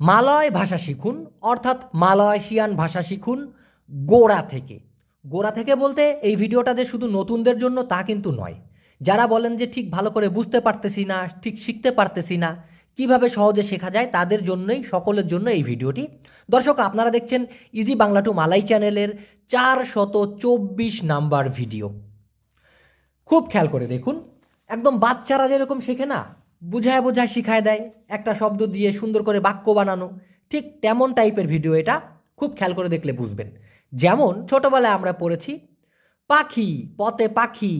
মালয় ভাষা শিখুন, অর্থাৎ মালয়েশিয়ান ভাষা শিখুন গোড়া থেকে। গোড়া থেকে বলতে এই ভিডিওটা যে শুধু নতুনদের জন্য তা কিন্তু নয়। যারা বলেন যে ঠিক ভালো করে বুঝতে পারতেছি না, ঠিক শিখতে পারতেছি না, কীভাবে সহজে শেখা যায় তাদের জন্যই, সকলের জন্য এই ভিডিওটি। দর্শক, আপনারা দেখছেন ইজি বাংলা টু মালাই চ্যানেলের চার শত চব্বিশ নাম্বার ভিডিও। খুব খেয়াল করে দেখুন, একদম বাচ্চারা যেরকম শেখে না বুঝায় বোঝায় শিখায় দেয়, একটা শব্দ দিয়ে সুন্দর করে বাক্য বানানো। ঠিক তেমন টাইপের ভিডিও এটা খুব খেয়াল করে দেখলে বুঝবেন। যেমন ছোটোবেলায় আমরা পড়েছি, পাখি পথে পাখি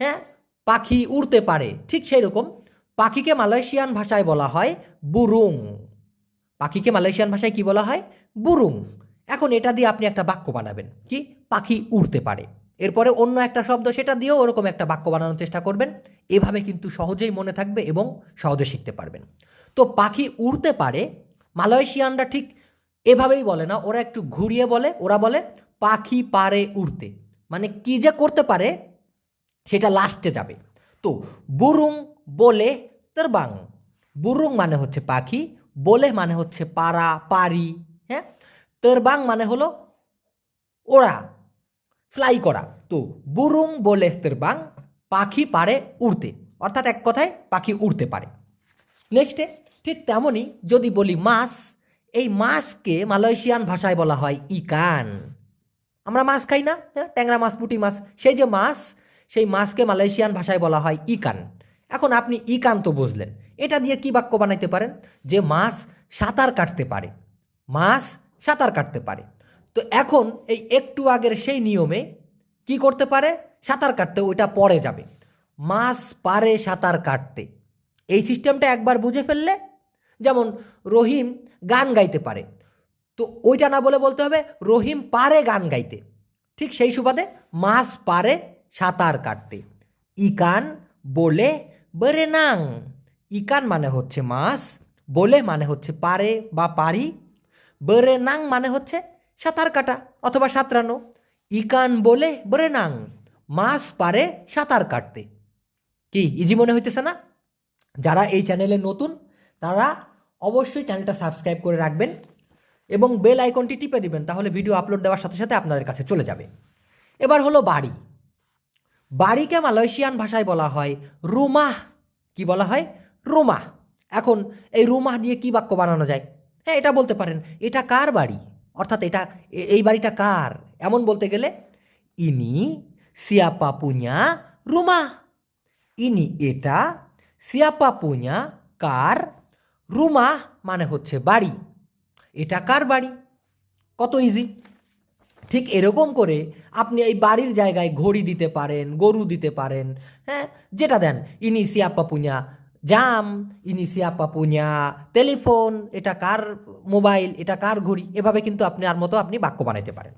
হ্যাঁ? পাখি উড়তে পারে, ঠিক সেই রকম পাখিকে মালয়েশিয়ান ভাষায় বলা হয় বুরুং। পাখিকে মালয়েশিয়ান ভাষায় কি বলা হয়? বুরুং। এখন এটা দিয়ে আপনি একটা বাক্য বানাবেন, কি? পাখি উড়তে পারে। এরপরে অন্য একটা শব্দ সেটা দিয়েও ওরকম একটা বাক্য বানানোর চেষ্টা করবেন। এভাবে কিন্তু সহজেই মনে থাকবে এবং সহজে শিখতে পারবেন। তো পাখি উড়তে পারে, মালয়েশিয়ানরা ঠিক এভাবেই বলে না, ওরা একটু ঘুরিয়ে বলে, ওরা বলে পাখি পারে উড়তে। মানে কি যে করতে পারে, সেটা লাস্টে যাবে। তো বুরুং বলে তেরবাং, বুরুং মানে হচ্ছে পাখি, বলে মানে হচ্ছে পারা, পারি হ্যাঁ? তেরবাং মানে হলো ওরা ফ্লাই করা। তো বুরুং বলে তেরবাং, পাখি পারে উড়তে। অর্থাৎ এক কথায় পাখি উড়তে পারে। নেক্সটে ঠিক তেমনই যদি বলি মাছ, এই মাছকে মালয়েশিয়ান ভাষায় বলা হয় ইকান। আমরা মাছ খাই না হ্যাঁ? ট্যাংরা মাছ, পুঁটি মাছ। সেই যে মাছ, সেই মাছকে মালয়েশিয়ান ভাষায় বলা হয় ইকান। এখন আপনি ইকান তো বুঝলেন। এটা দিয়ে কি বাক্য বানাইতে পারেন? যে মাছ সাঁতার কাটতে পারে। মাছ সাঁতার কাটতে পারে। তো এখন এই একটু আগের সেই নিয়মে কি করতে পারে? সাঁতার কাটতে, ওইটা পরে যাবে। মাছ পারে সাঁতার কাটতে। এই সিস্টেমটা একবার বুঝে ফেললে, যেমন রহিম গান গাইতে পারে। তো ওইটা না বলে বলতে হবে, রহিম পারে গান গাইতে। ঠিক সেই সুবাদে মাছ পারে সাঁতার কাটতে। ইকান বলে বেরেনাং। ইকান মানে হচ্ছে মাছ বলে মানে হচ্ছে পারে বা পারি। বেরেনাং মানে হচ্ছে সাঁতার কাটা অথবা সাঁতরানো। ইকান বলে বেরেনাং, মাছ পারে সাঁতার কাটতে। কি ইজি মনে হইতেছে না? যারা এই চ্যানেলে নতুন, তারা অবশ্যই চ্যানেলটা সাবস্ক্রাইব করে রাখবেন এবং বেল আইকনটি টিপে দিবেন, তাহলে ভিডিও আপলোড দেওয়ার সাথে সাথে আপনাদের কাছে চলে যাবে। এবার হলো বাড়ি। বাড়িকে মালয়েশিয়ান ভাষায় বলা হয় রুমাহ। কি বলা হয়? রুমাহ। এখন এই রুমাহ দিয়ে কি বাক্য বানানো যায়? হ্যাঁ এটা বলতে পারেন। এটা কার বাড়ি? অর্থাৎ এটা এই বাড়িটা কার? এমন বলতে গেলে, ইনি সিয়াপা পুña রুমাহ ইনি এটা সিয়াপা পুña কার রুমা মানে হচ্ছে বাড়ি। এটা কার বাড়ি? কত ইজি ঠিক এরকম করে আপনি এই বাড়ির জায়গায় ঘড়ি দিতে পারেন, গরু দিতে পারেন হ্যাঁ যেটা দেন, ইনি সিয়াপা পুña জাম ইনি সিয়াপা পুña টেলিফোন, এটা কার মোবাইল, এটা কার ঘড়ি, এভাবে কিন্তু আপনি আর মতো আপনি বাক্য বানাইতে পারেন।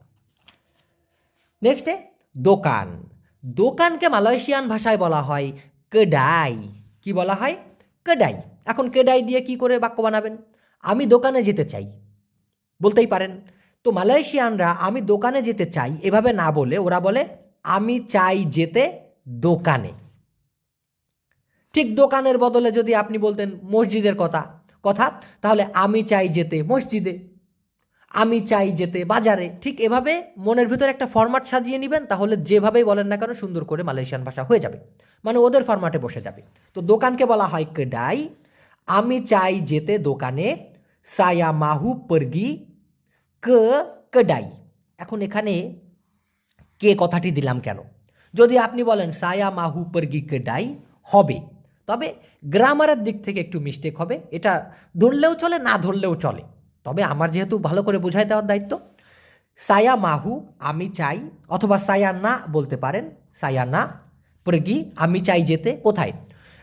নেক্সটে দোকান। দোকানকে মালয়েশিয়ান ভাষায় বলা হয় কেডাই। কি বলা হয়? কেডাই। এখন কেডাই দিয়ে কি করে বাক্য বানাবেন? আমি দোকানে যেতে চাই। বলতেই পারেন। তো মালয়েশিয়ানরা, আমি দোকানে যেতে চাই, এভাবে না বলে ওরা বলে, আমি চাই যেতে দোকানে। ঠিক দোকানের বদলে যদি আপনি বলতেন মসজিদের কথা কথা, তাহলে আমি চাই যেতে মসজিদে, আমি চাই যেতে বাজারে। ঠিক এভাবে মনের ভিতরে একটা ফরম্যাট সাজিয়ে নেবেন, তাহলে যেভাবেই বলেন না কেন সুন্দর করে মালয়েশিয়ান ভাষা হয়ে যাবে। মানে ওদের ফরম্যাটে বসে যাবে। তো দোকানকে বলা হয় কেডাই। আমি চাই যেতে দোকানে সায়া মাহু পরগি কে কেডাই। এখন এখানে কে কথাটি দিলাম কেন? যদি আপনি বলেন সায়া মাহু পরগি কেডাই, হবে। তবে গ্রামারের দিক থেকে একটু মিস্টেক হবে। এটা ধরলেও চলে, না ধরলেও চলে। তবে আমার যেহেতু ভালো করে বোঝাই দেওয়ার দায়িত্ব, সায়া মাহু, আমি চাই, অথবা সায়া না বলতে পারেন, সায়া না পরগি আমি চাই যেতে, কোথায়?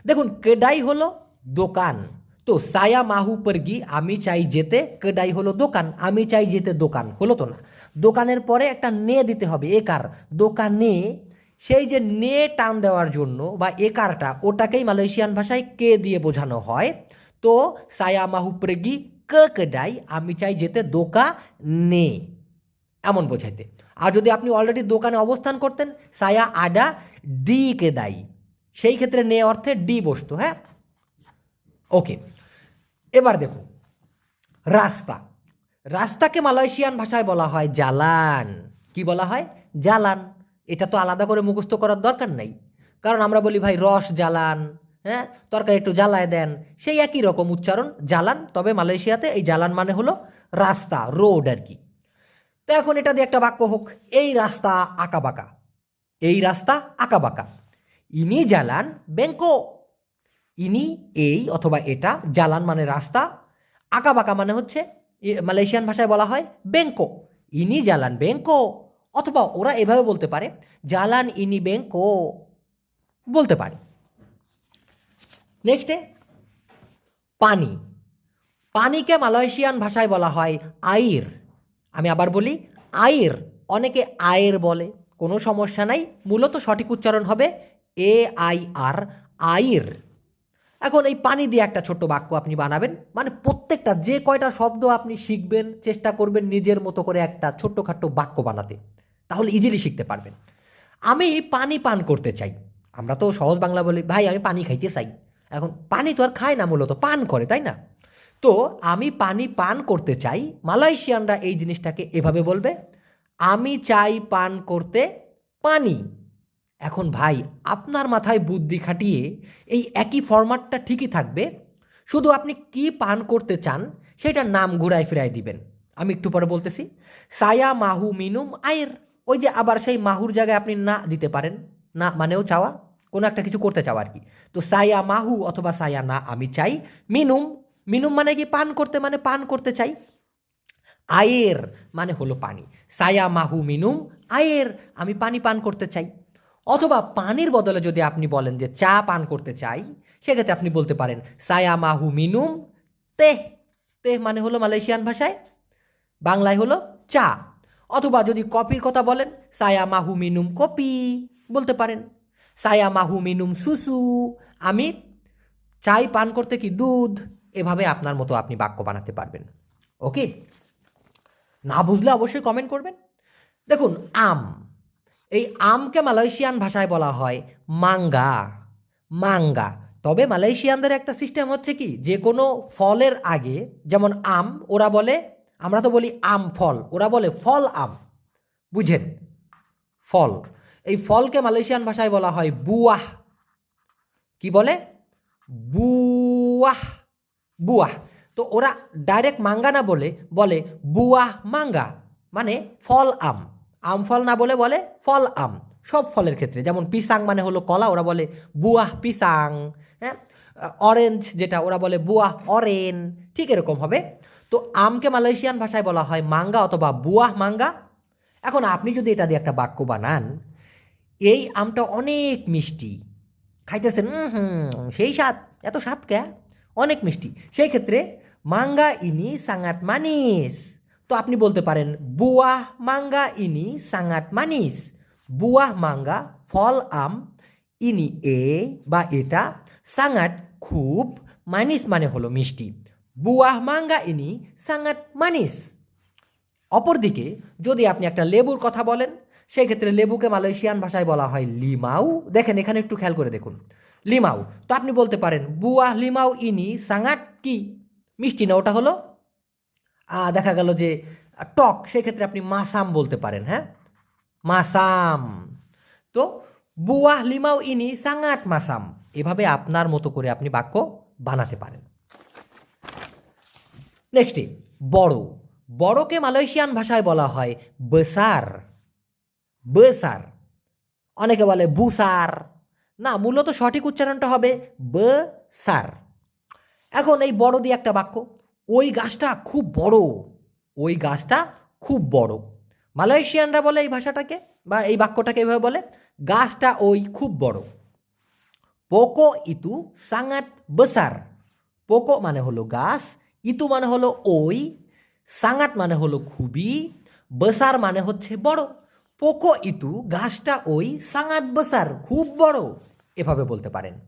দেখুন, কেডাই হলো দোকান। তো সায়া মাহু পরগি আমি চাই যেতে, কেডাই হলো দোকান, আমি চাই যেতে দোকান, হলো তো না। দোকানের পরে একটা নে দিতে হবে একার দোকানে সেই যে নে টান দেওয়ার জন্য বা একারটা, ওটাকেই মালয়েশিয়ান ভাষায় কে দিয়ে বোঝানো হয়? তো, সায়া মাহু পরগি কে কেডাই আমি চাই যেতে দোকা নে। এমন বোঝাইতে। আর যদি আপনি অলরেডি দোকানে অবস্থান করতেন, সায়া আডা ডি কে দায়ী সেই ক্ষেত্রে নে অর্থে ডি বসতো হ্যাঁ? ওকে। এবার দেখুন, রাস্তা। রাস্তাকে মালয়েশিয়ান ভাষায় বলা হয় জালান। কি বলা হয়? জালান। এটা তো আলাদা করে মুখস্থ করার দরকার নেই। কারণ আমরা বলি, ভাই, রস জ্বালান হ্যাঁ? তরকারি একটু জ্বালায় দেন। সেই একই রকম উচ্চারণ, জ্বালান। তবে মালয়েশিয়াতে এই জ্বালান মানে হলো রাস্তা, রোড আর কি। তো এখন এটা দিয়ে একটা বাক্য হোক, এই রাস্তা আঁকাবাঁকা এই রাস্তা আঁকাবাঁকা ইনি জ্বালান ব্যাংকো ইনি এই অথবা এটা, জ্বালান মানে রাস্তা আঁকাবাঁকা মানে হচ্ছে মালয়েশিয়ান ভাষায় বলা হয় বেঙ্কো, ইনি জ্বালান বেঙ্কো অথবা ওরা এভাবে বলতে পারে, জালান ইনি বেঙ্কো, বলতে পারে। নেক্সটে পানি। পানিকে মালয়েশিয়ান ভাষায় বলা হয় আইর। আমি আবার বলি, আইর অনেকে আয়ের বলে, কোনো সমস্যা নাই। মূলত সঠিক উচ্চারণ হবে এ আই আর, আইর। এখন এই পানি দিয়ে একটা ছোট্ট বাক্য আপনি বানাবেন মানে প্রত্যেকটা যে কয়টা শব্দ আপনি শিখবেন, চেষ্টা করবেন নিজের মতো করে একটা ছোট্টখাট্ট বাক্য বানাতে। তাহলে ইজিলি শিখতে পারবেন। আমি পানি পান করতে চাই। আমরা তো সহজ বাংলা বলি, ভাই, আমি পানি খাইতে চাই। এখন পানি তো আর খায় না মূলত, পান করে, তাই না? তো আমি পানি পান করতে চাই, মালয়েশিয়ানরা এই জিনিসটাকে এভাবে বলবে, আমি চাই পান করতে পানি। এখন ভাই, আপনার মাথায় বুদ্ধি খাটিয়ে এই একই ফরম্যাটটা ঠিকই থাকবে, শুধু আপনি কি পান করতে চান সেটার নাম ঘুরায় ফিরায় দিবেন। আমি একটু পরে বলতেছি, সায়া মাহু মিনুম আয়ের ওই যে আবার সেই মাহুর জায়গায় আপনি না দিতে পারেন, না মানেও চাওয়া, কোনো একটা কিছু করতে চাওয়া আর কি। তো সায়া মাহু অথবা সায়া না আমি চাই। মিনুম মিনুম মানে কি পান করতে মানে পান করতে চাই। আয়ের মানে হলো পানি। সায়া মাহু মিনুম, আয়ের আমি পানি পান করতে চাই। অথবা পানির বদলে যদি আপনি বলেন যে চা পান করতে চাই, সেক্ষেত্রে আপনি বলতে পারেন, সায়া মাহু মিনুম, তেহ। তেহ মানে হলো মালয়েশিয়ান ভাষায়, বাংলায় হলো চা। অথবা যদি কপির কথা বলেন সায়া মাহু মিনুম কপি বলতে পারেন। সায়া মাহু মিনুম সুসু, আমি চাই পান করতে কি দুধ? এভাবে আপনার মতো আপনি বাক্য বানাতে পারবেন। ওকে না বুঝলে অবশ্যই কমেন্ট করবেন। দেখুন, আম। এই আমকে মালয়েশিয়ান ভাষায় বলা হয় মাঙ্গা। মাঙ্গা। তবে মালয়েশিয়ানদের একটা সিস্টেম হচ্ছে কি? যে কোনো ফলের আগে, যেমন আম, ওরা বলে আমরা তো বলি আম, ফল। ওরা বলে ফল আম। বুঝেন? ফল। এই ফলকে মালয়েশিয়ান ভাষায় বলা হয় বুয়াহ। কি বলে? বুয়াহ। বুয়াহ। তো ওরা ডাইরেক্ট মাঙ্গা না বলে বলে বুয়াহ মাঙ্গা। মানে ফল আম। আম ফল না বলে বলে ফল আম। সব ফলের ক্ষেত্রে। যেমন পিসাং মানে হলো কলা, ওরা বলে বুয়াহ পিসাং। হ্যাঁ? অরেঞ্জ যেটা, ওরা বলে বুয়াহ অরেন। ঠিক এরকম হবে। তো আমকে মালয়েশিয়ান ভাষায় বলা হয় মাঙ্গা অথবা বুয়াহ মাঙ্গা। এখন আপনি যদি এটা দিয়ে একটা বাক্য বানান, এই আমটা অনেক মিষ্টি। খাইতেছেন, "উম হুম, সেই স্বাদ, এত স্বাদ কে অনেক মিষ্টি। সেই ক্ষেত্রে মাঙ্গা ইনি সাঙ্গাত মানিস। তো আপনি বলতে পারেন বুয়াহ মাঙ্গা ইনি সাঙ্গাত মানিস। বুয়াহ মাঙ্গা, ফল, আম, ইনি এ বা এটা সাঙ্গাত খুব মানিস মানে হলো মিষ্টি। বুয়াহ মাঙ্গা ইনি সাঙ্গাত মানিস অপরদিকে যদি আপনি একটা লেবুর কথা বলেন সেই ক্ষেত্রে লেবুকে মালয়েশিয়ান ভাষায় বলা হয় লিমাউ দেখেন এখানে একটু খেয়াল করে দেখুন লিমাউ তো আপনি বলতে পারেন বুয়াহ লিমাউ ইনি সাঙ্গাট কি মিষ্টি না ওটা হলো দেখা গেল যে টক সেক্ষেত্রে আপনি মাসাম বলতে পারেন হ্যাঁ মাসাম তো বুয়াহ লিমাউ ইনি সাঙ্গাট মাসাম এভাবে আপনার মতো করে আপনি বাক্য বানাতে পারেন নেক্সটে বড় বড়কে মালয়েশিয়ান ভাষায় বলা হয় বেসার বেসার অনেকে বলে বুসার না, মূলত সঠিক উচ্চারণটা হবে বেসার এখন এই বড় দিয়ে একটা বাক্য। ওই গাছটা খুব বড়। ওই গাছটা খুব বড়। মালয়েশিয়ানরা বলে এই ভাষাটাকে বা এই বাক্যটাকে এইভাবে বলে, গাছটা ওই খুব বড়। পোকো ইতু সাঙ্গাত বেসার পোকো মানে হলো গাছ ইতু মানে হলো ওই, সাঙাত মানে হলো খুবই, বেসার মানে হচ্ছে বড়। পোকো ইতু গাছটা ওই, সাঙাত বেসার, খুব বড়। এভাবে বলতে পারেন।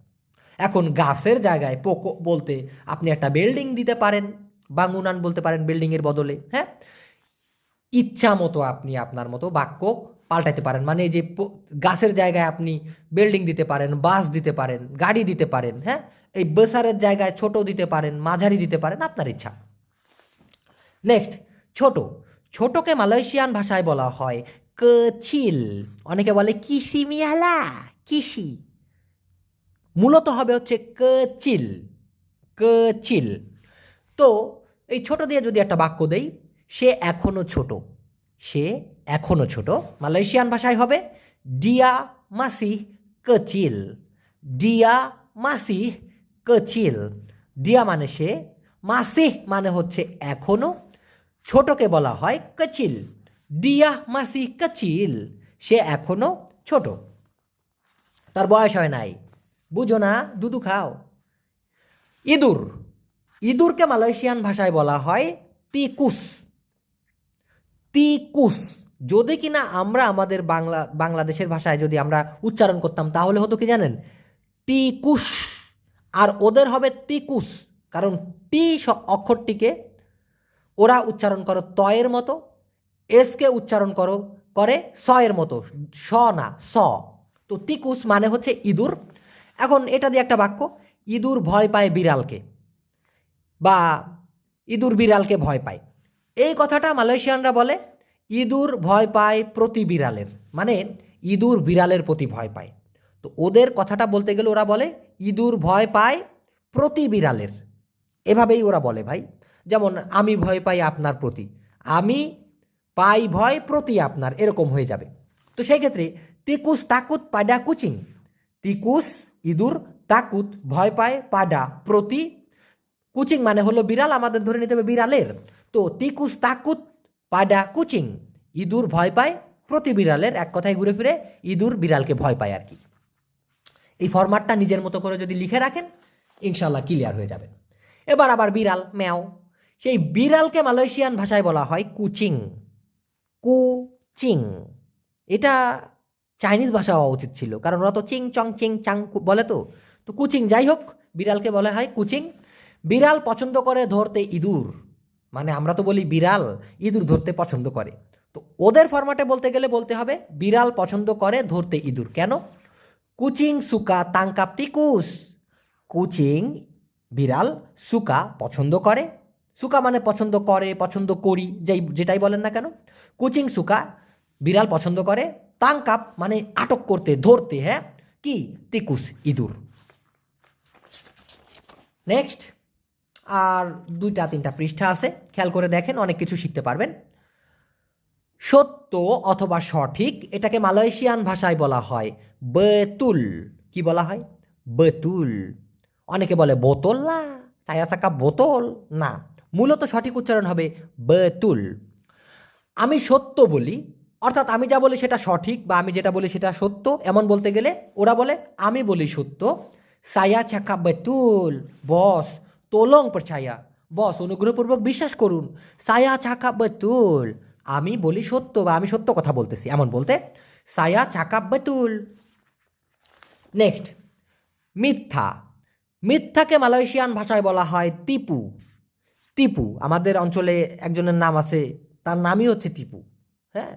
এখন গাছের জায়গায় পোকো বলতে আপনি একটা বিল্ডিং দিতে পারেন বাঙ্গুনান বলতে পারেন বিল্ডিংয়ের বদলে হ্যাঁ? ইচ্ছা মতো আপনি আপনার মতো বাক্য পাল্টাতে পারেন। মানে এই যে গাছের জায়গায় আপনি বিল্ডিং দিতে পারেন বাস দিতে পারেন, গাড়ি দিতে পারেন হ্যাঁ? এই বেসারের জায়গায় ছোট দিতে পারেন, মাঝারি দিতে পারেন, আপনার ইচ্ছা। নেক্সট ছোট। ছোটকে মালয়েশিয়ান ভাষায় বলা হয় কচিল। অনেকে বলে কিসি মিয়ালা, কিসি। মূলত হবে হচ্ছে কচিল কচিল। তো এই ছোট দিয়ে যদি একটা বাক্য দেই, সে এখনও ছোট। সে এখনও ছোট। মালয়েশিয়ান ভাষায় হবে ডিয়া মাসি কচিল ডিয়া মাসি কচিল ডিয়া মানে সে মাসি মানে হচ্ছে এখনও ছোটকে বলা হয় কচিল ডিয়া মাসি কচিল সে এখনও ছোট। তার বয়স হয় নাই। বুঝো না, দুধু খাও। ইঁদুর। ইঁদুরকে মালয়েশিয়ান ভাষায় বলা হয় তিকুস। তিকুস। যদি কিনা আমরা আমাদের বাংলা, বাংলাদেশের ভাষায় যদি আমরা উচ্চারণ করতাম, তাহলে হতো কি জানেন? টিকুস। আর ওদের হবে টিকুস, কারণ টি অক্ষরটিকে ওরা উচ্চারণ করো তয়ের মতো এসকে উচ্চারণ করো, করে স এর মতো, স না, স। তো তিকুস মানে হচ্ছে ইঁদুর। এখন এটা দিয়ে একটা বাক্য, ইঁদুর ভয় পায় বিড়ালকে, বা ইঁদুর বিড়ালকে ভয় পায়। এই কথাটা মালয়েশিয়ানরা বলে ইঁদুর ভয় পায় প্রতি বিড়ালের। মানে ইঁদুর বিড়ালের প্রতি ভয় পায়। তো ওদের কথাটা বলতে গেলে ওরা বলে, ইঁদুর ভয় পায় প্রতি বিড়ালের। এভাবেই ওরা বলে ভাই। যেমন, আমি ভয় পাই আপনার প্রতি, আমি পাই ভয় প্রতি আপনার, এরকম হয়ে যাবে। তো সেই ক্ষেত্রে তিকুস তাকুত পাডা কুচিং, তিকুস, ইঁদুর তাকুত ভয় পায় পাডা প্রতি। কুচিং মানে হলো বিড়াল আমাদের ধরে নিতে হবে বিড়ালের। তো তিকুস তাকুত পাডা কুচিং। ইঁদুর ভয় পায়, প্রতি বিড়ালের এক কথায় ঘুরে ফিরে ইঁদুর বিড়ালকে ভয় পায় আর কি। এই ফরম্যাটটা নিজের মতো করে যদি লিখে রাখেন ইনশাল্লাহ ক্লিয়ার হয়ে যাবে। এবার আবার বিড়াল, ম্যাও। সেই বিড়ালকে মালয়েশিয়ান ভাষায় বলা হয় কুচিং। কুচিং। এটা চাইনিজ ভাষা হওয়া উচিত ছিল, কারণ ওরা তো চিং, চং, চিং, চাং বলে তো। তো কুচিং যাই হোক, বিড়ালকে বলা হয় কুচিং। বিড়াল পছন্দ করে ধরতে ইঁদুর। মানে আমরা তো বলি বিড়াল ইঁদুর ধরতে পছন্দ করে। তো ওদের ফরম্যাটে বলতে গেলে বলতে হবে, বিড়াল পছন্দ করে ধরতে ইঁদুর। কেন? কুচিং সুকা তাঙ্কাপ টিকুস কুচিং বিড়াল সুকা পছন্দ করে। সুকা মানে পছন্দ করে, পছন্দ করি, যেই, যেটাই বলেন না কেন? কুচিং সুকা বিড়াল পছন্দ করে তাঙ্কাপ মানে আটক করতে, ধরতে হ্যাঁ? কি? তিকুস ইঁদুর। নেক্সট আর দুইটা, তিনটা পৃষ্ঠা আছে। খেয়াল করে দেখেন, অনেক কিছু শিখতে পারবেন। সত্য অথবা সঠিক, এটাকে মালয়েশিয়ান ভাষায় বলা হয় বেতুল। কি বলা হয়? বেতুল। অনেকে বলে বোতল, না। চায়া চাকা বোতল, না। মূলত সঠিক উচ্চারণ হবে বেতুল। আমি সত্য বলি, অর্থাৎ আমি যা বলি সেটা সঠিক বা আমি যেটা বলি সেটা সত্য। এমন বলতে গেলে ওরা বলে, আমি বলি সত্য। সায়া চাকা বেতুল, বস তোলং ছায়া বস অনুগ্রহপূর্বক বিশ্বাস করুন। সায়া চাকা বেতুল আমি বলি সত্য বা আমি সত্য কথা বলতেছি। এমন বলতে সায়া চাকা বেতুল নেক্সট মিথ্যা। মিথ্যাকে মালয়েশিয়ান ভাষায় বলা হয় টিপু। টিপু, আমাদের অঞ্চলে একজনের নাম আছে, তার নামই হচ্ছে টিপু। হ্যাঁ?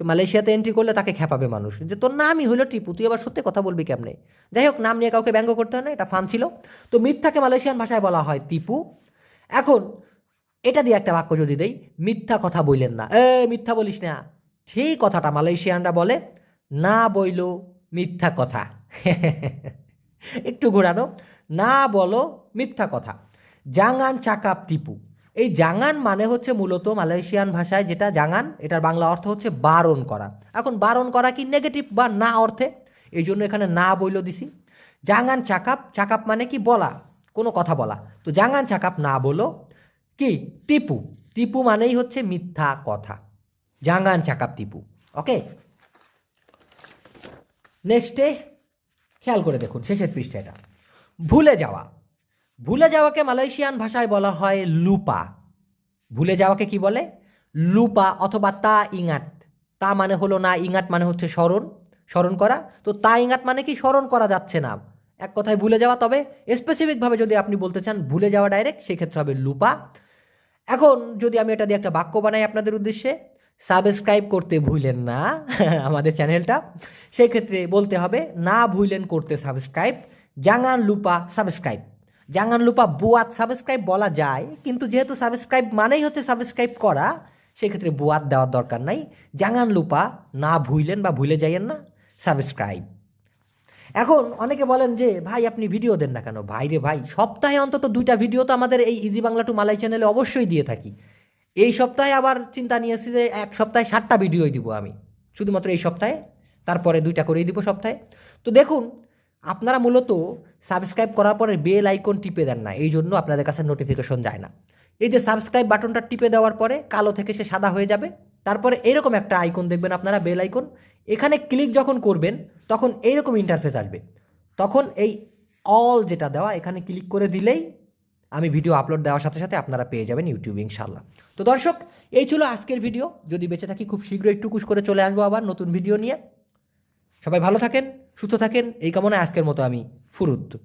মালয়েশিয়াতে এন্ট্রি করলে তাকে খেপাবে মানুষ। যে তোর নামই হলো টিপু, তুই আবার সত্যি কথা বলবি কেমনে? যাই হোক, নাম নিয়ে কাউকে ব্যঙ্গ করতে হয় না, এটা ফান ছিল। তো মিথ্যাকে মালয়েশিয়ান ভাষায় বলা হয় টিপু। এখন, এটা দিয়ে একটা বাক্য যদি দেই, মিথ্যা কথা বললেন না। এ, মিথ্যা বলিস না। সেই কথাটা মালয়েশিয়ানরা বলে, না বইল মিথ্যা কথা। একটু ঘোরানো। না বলো মিথ্যা কথা। জাঙ্গান চাকাপ টিপু। এই জাঙ্গান মানে হচ্ছে মূলত মালয়েশিয়ান ভাষায় যেটা জাঙ্গান এটার বাংলা অর্থ হচ্ছে বারণ করা। এখন বারণ করা কি নেগেটিভ বা না অর্থে? এই জন্য এখানে না বইল দিছি। জাঙ্গান চাকাপ চাকাপ মানে কি বলা? কোনো কথা বলা। তো জাঙ্গান চাকাপ না বলো, কি? টিপু। টিপু মানেই হচ্ছে মিথ্যা কথা। জাঙ্গান চাকাপ টিপু। ওকে? নেক্সটে খেয়াল করে দেখুন, শেষের পৃষ্ঠা এটা ভুলে যাওয়া। ভুলে যাওয়াকে মালয়েশিয়ান ভাষায় বলা হয় লুপা। ভুলে যাওয়াকে কি বলে? লুপা অথবা তা ইঙাত। তা মানে হলো না, ইঙাত মানে হচ্ছে স্মরণ স্মরণ করা। তো তা ইঙাত মানে কি? স্মরণ করা যাচ্ছে না। এক কথায় ভুলে যাওয়া, তবে স্পেসিফিকভাবে যদি আপনি বলতে চান, ভুলে যাওয়া ডাইরেক্ট সেক্ষেত্রে হবে লুপা। এখন যদি আমি এটা দিয়ে একটা বাক্য বানাই আপনাদের উদ্দেশ্যে সাবস্ক্রাইব করতে ভুলেন না আমাদের চ্যানেলটা সেই ক্ষেত্রে বলতে হবে, না ভুলেন করতে সাবস্ক্রাইব জাঙান লুপা সাবস্ক্রাইব জাঙ্গান লুপা বুয়াত সাবস্ক্রাইব বলা যায়, কিন্তু যেহেতু সাবস্ক্রাইব মানেই হচ্ছে সাবস্ক্রাইব করা, সেক্ষেত্রে বুয়াত দেওয়ার দরকার নাই। জাঙ্গান লুপা না ভুইলেন বা ভুলে যাইয়েন না সাবস্ক্রাইব এখন অনেকে বলেন যে, ভাই, আপনি ভিডিও দেন না কেন? ভাই রে ভাই, সপ্তাহে অন্তত দুইটা ভিডিও তো আমাদের এই ইজি বাংলা টু মালাই চ্যানেলে অবশ্যই দিয়ে থাকি। এই সপ্তাহে আবার চিন্তা নিয়েছি যে, এক সপ্তাহে সাতটা ভিডিওই দিব আমি। শুধুমাত্র এই সপ্তাহে, তারপরে দুইটা করেই দিব সপ্তাহে। তো দেখুন আপনারা মূলত সাবস্ক্রাইব করার পরে বেল আইকন টিপে দেন না, এই জন্য আপনাদের কাছে নোটিফিকেশন যায় না। এই যে সাবস্ক্রাইব বাটনটা টিপে দেওয়ার পরে কালো থেকে সে সাদা হয়ে যাবে, তারপরে এরকম একটা আইকন দেখবেন আপনারা বেল আইকন এখানে ক্লিক যখন করবেন, তখন এইরকম ইন্টারফেস আসবে। তখন এই অল যেটা দেওয়া, এখানে ক্লিক করে দিলেই আমি ভিডিও আপলোড দেওয়ার সাথে সাথে আপনারা পেয়ে যাবেন ইউটিউবে ইনশাল্লাহ তো দর্শক, এই ছিল আজকের ভিডিও যদি বেঁচে থাকি, খুব শীঘ্রই টুকুস করে চলে আসব আবার নতুন ভিডিও নিয়ে। সবাই ভালো থাকেন। সুস্থ থাকেন। এই কামনায় আজকের মতো আমি ফুরুত।